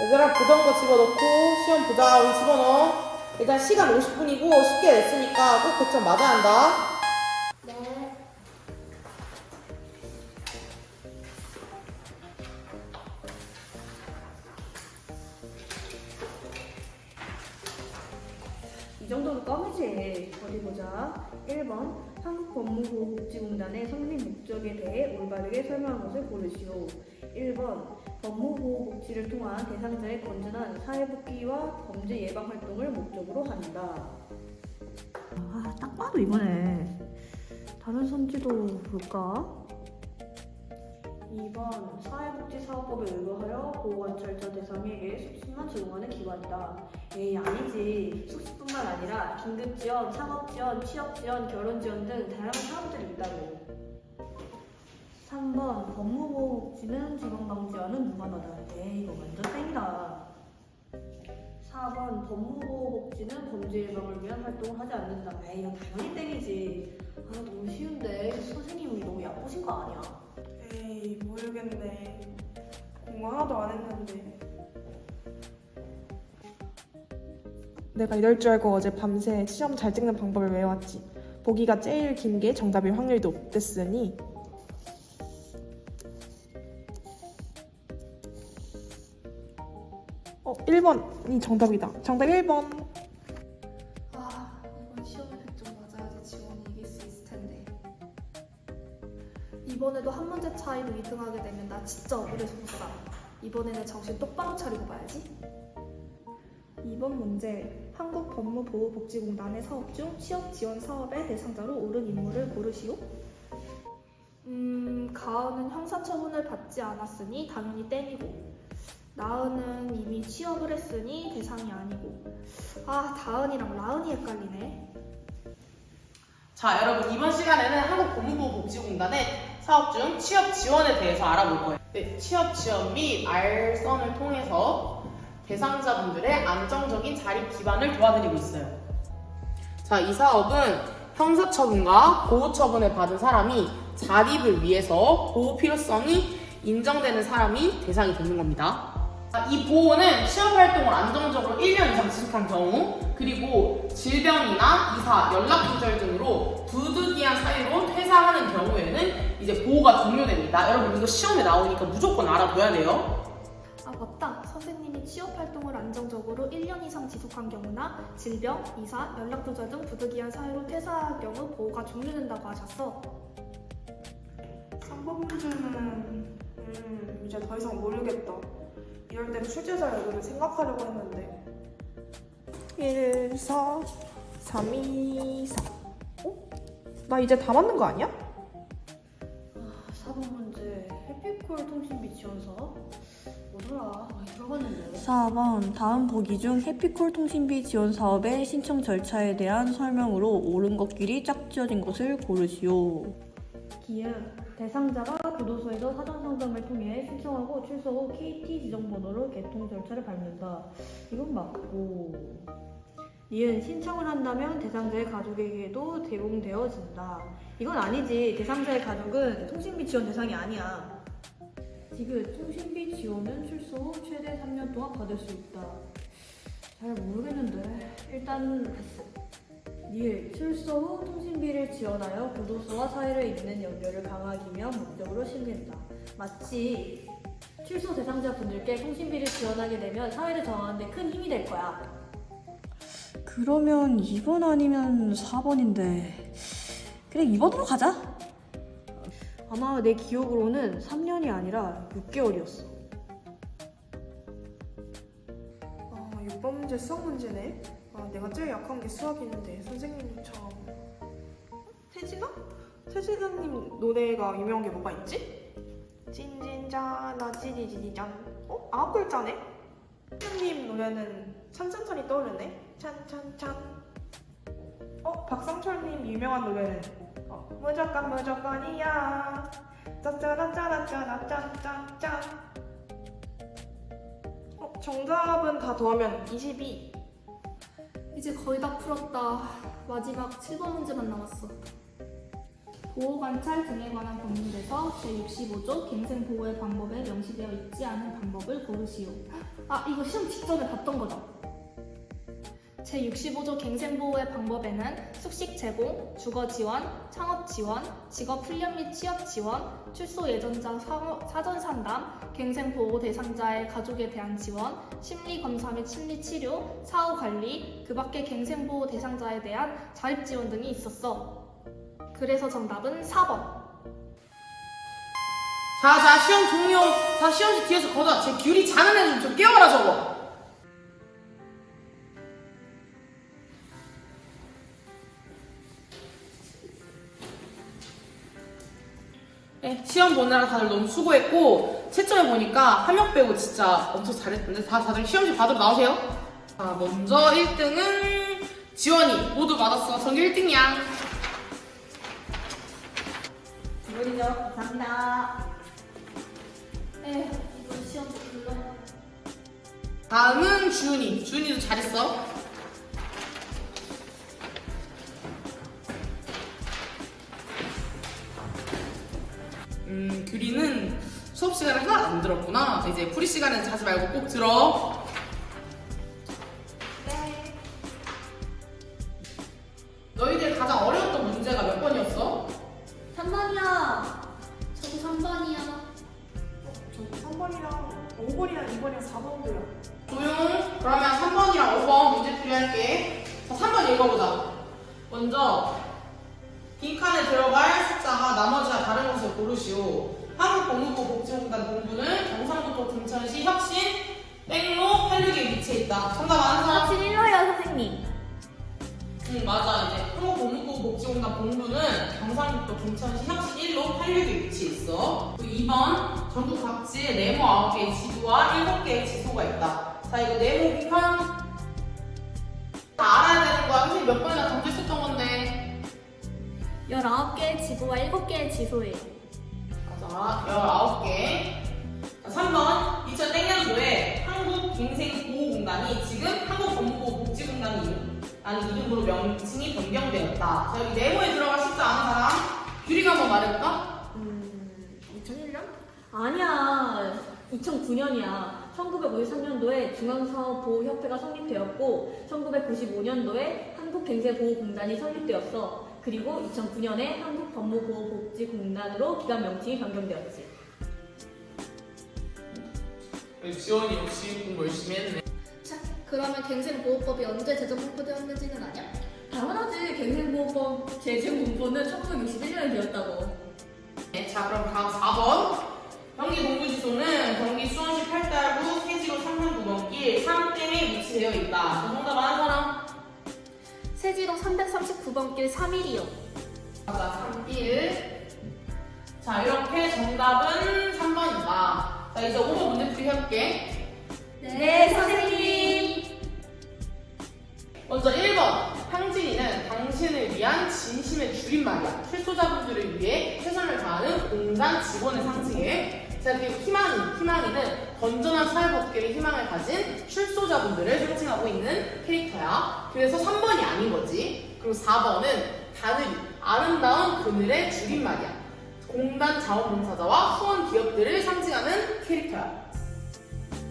얘들아 보던 거 집어넣고 시험 보자 우리 집어넣어 일단 시간 50분이고 쉽게 냈으니까 꼭 100점 맞아야 한다 네. 이 정도는 껌이지. 어디 보자. 1번 한국법무보호복지공단의 성립 목적에 대해 올바르게 설명한 것을 고르시오. 1번 법무보호 복지를 통한 대상자의 건전한 사회복귀와 범죄 예방 활동을 목적으로 한다. 아, 딱 봐도 이거네. 다른 선지도 볼까? 2번 사회복지사업법에 의거하여 보호관찰자 대상에게 숙식만 제공하는 기관이다. 에이 아니지. 숙식뿐만 아니라 긴급지원, 창업지원, 취업지원, 결혼지원 등 다양한 사업들이 있다고. 3번 법무보호복지는 재방방지와는 무관하다. 에이 이거 완전 땡이다. 4번 법무보호복지는 범죄 예방을 위한 활동을 하지 않는다. 에이 이건 당연히 땡이지. 아 너무 쉬운데 선생님이 너무 얕보신 거 아니야? 에이 모르겠네 공부 하나도 안 했는데 내가 이럴 줄 알고 어제 밤새 시험 잘 찍는 방법을 외워왔지 보기가 제일 긴 게 정답일 확률이 높댔으니 어 1번이 정답이다 정답 1번 아, 이번 시험에 100점 맞아야지 지원이 이길 수 있을 텐데. 이번에도 한 문제 차이로 2등하게 되면 나 진짜 억울해서 못 살아. 이번에는 정신 똑바로 차리고 봐야지. 2번 문제 한국 법무보호복지공단의 사업 중 취업 지원 사업의 대상자로 오른 인물을 고르시오. 음, 가은은 형사처분을 받지 않았으니 당연히 땡이고. 나은은 이미 취업을 했으니 대상이 아니고. 아, 다은이랑 라은이 헷갈리네. 자 여러분 이번 시간에는 한국법무부복지공단의 사업 중 취업 지원에 대해서 알아볼 거예요 네, 취업 지원 및 알선을 통해서 대상자분들의 안정적인 자립 기반을 도와드리고 있어요 자 이 사업은 형사처분과 보호처분을 받은 사람이 자립을 위해서 보호 필요성이 인정되는 사람이 대상이 되는 겁니다 자, 이 보호는 취업 활동을 안정적으로 1년 이상 지속한 경우, 그리고 질병이나 이사, 연락 두절 등으로 부득이한 사유로 퇴사하는 경우에는 이제 보호가 종료됩니다. 여러분 이거 시험에 나오니까 무조건 알아둬야 돼요. 아, 맞다. 선생님이 취업 활동을 안정적으로 1년 이상 지속한 경우나 질병, 이사, 연락 두절 등 부득이한 사유로 퇴사할 경우 보호가 종료된다고 하셨어. 3번 문제는 음 이제 더 이상 모르겠다 이럴 땐 출제자 여부를 생각하려고 했는데 1, 4, 3, 2, 4 어? 나 이제 다 맞는 거 아니야? 아, 4번 문제 해피콜 통신비 지원 사업? 뭐더라? 많이 들어봤는데. 4번 다음 보기 중 해피콜 통신비 지원 사업의 신청 절차에 대한 설명으로 옳은 것끼리 짝지어진 것을 고르시오. 기은 대상자가 교도소에서 사전 상담을 통해 신청하고 출소 후 KT 지정 번호로 개통 절차를 밟는다. 이건 맞고. 니은 신청을 한다면 대상자의 가족에게도 제공되어진다. 이건 아니지. 대상자의 가족은 통신비 지원 대상이 아니야. 지금 통신비 지원은 출소 후 최대 3년 동안 받을 수 있다. 잘 모르겠는데 일단 패스. 니을 출소 후 통신비를 지원하여 교도소와 사회를 잇는 연결을 강화하기 위한 목적으로 시행된다. 마치 출소 대상자 분들께 통신비를 지원하게 되면 사회를 정하는 데 큰 힘이 될 거야. 그러면 2번 아니면 4번인데 그래 2번으로 가자. 아마 내 기억으로는 3년이 아니라 6개월이었어. 아 6번 문제 수학 문제네 아 내가 제일 약한 게 수학인데 선생님이 참 태진아? 태진아님 노래가 유명한 게 뭐가 있지? 찐찐짜나 찌리찌리짠 어? 아홉 글자네? 태진님 노래는 찬찬찬이 떠오르네 찬찬찬 어? 박상철님 유명한 노래는 어, 무조건 무조건이야 짜짜라짜라짜라짠짠짠 어, 정답은 다 더하면 22 이제 거의 다 풀었다. 마지막 7번 문제만 남았어. 보호관찰 등에 관한 법률에서 제65조 갱생보호의 방법에 명시되어 있지 않은 방법을 고르시오. 아, 이거 시험 직전에 봤던 거다. 제65조 갱생보호의 방법에는 숙식 제공, 주거 지원, 창업 지원, 직업 훈련 및 취업 지원, 출소 예전자 사- 사전 상담, 갱생보호 대상자의 가족에 대한 지원, 심리 검사 및 심리 치료, 사후 관리, 그 밖에 갱생보호 대상자에 대한 자립 지원 등이 있었어. 그래서 정답은 4번. 자, 자, 시험 종료. 다 시험지 뒤에서 걷어. 제 귤이 자는 애 좀 깨워라, 저거. 시험 보느라 다들 너무 수고했고, 채점해 보니까 한명 빼고 진짜 엄청 잘했는데, 다, 다들 시험지 받으러 나오세요. 자, 먼저 1등은 지원이. 모두 받았어. 전교 1등이야. 기분이죠? 감사합니다. 에휴, 이번 시험도 불러. 다음은 주은이. 주은이도 잘했어. 음, 규리는 수업 시간에 하나도 안 들었구나. 이제 프리 시간에 자지 말고 꼭 들어. 네. 너희들 가장 어려웠던 문제가 몇 번이었어? 3번이야. 저도 3번이야. 저 3번이랑 5번이랑 2번이랑 4번도요. 조용. 그러면 3번이랑 5번 문제 풀이할게. 자, 3번 읽어보자. 먼저 빈칸에 들어갈 숫자가 나머지와 다른 것을 고르시오. 한국법무부 복지공단 본부는 경상북도 등천시 혁신 땡로 86에 위치해 있다. 정답 아는 사람? 확신 1로요, 선생님. 응 맞아 이제 한국법무부 복지공단 본부는 경상북도 김천시 혁신 1로 86에 위치해 있어. 그리고 2번 전국 각지에 네모 9개의 지구와 7개의 지소가 있다. 자 이거 네모 빈칸 다 알아야 되는 거야. 선생님 몇 번이나 정지했었던 건데. 19개의 지구와 7개의 지소예요. 맞아 19개. 자, 3번 2000년도에 한국 갱생 보호공단이 지금 한국법무부복지공단이 라는 이름으로 명칭이 변경되었다. 자 여기 네모에 들어갈 숫자 아는 사람? 규리가 한번 말해볼까? 음, 2001년? 아니야. 2009년이야. 1953년도에 중앙사업보호협회가 성립되었고 1995년도에 한국갱세보호공단이 설립되었어. 그리고 2009년에 한국법무보호복지공단으로 기관 명칭이 변경되었지. 지원이 역시 공부 열심히 했네. 자, 그러면 갱생보호법이 언제 제정 발표되었는지는 아냐? 당연하지. 갱생보호법 제정 공포는 1961년에 되었다고. 네, 자 그럼 다음 4번. 경기 동부지소는 경기 수원시 팔달구 세지로 339번길 3댐에 위치되어 있다. 자, 정답 아는 사람? 세지로 339번 길 3일이요. 맞아, 3길. 자, 이렇게 정답은 3번이다. 자, 이제 5번 문제 풀이 해볼게. 네, 선생님. 먼저 1번. 향진이는 당신을 위한 진심의 줄임말이야. 출소자분들을 위해 최선을 다하는 공단 직원을 상징해. 자, 그리고 희망이. 희망이는 건전한 사회 복귀를 희망을 가진 출소자분들을 상징하고 있는 캐릭터야. 그래서 3번이 아닌 거지. 그리고 4번은 다늘이, 아름다운 그늘의 줄임말이야. 공단 자원봉사자와 후원 기업들을 상징하는 캐릭터야.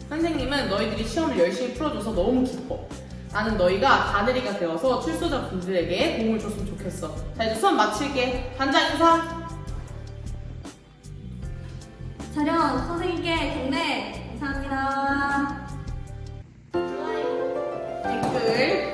선생님은 너희들이 시험을 열심히 풀어줘서 너무 기뻐. 나는 너희가 다늘이가 되어서 출소자 분들에게 공을 줬으면 좋겠어. 자, 이제 수업 마칠게. 반장 인사! 자령 선생님께 경례 감사합니다. 좋아요. 댓글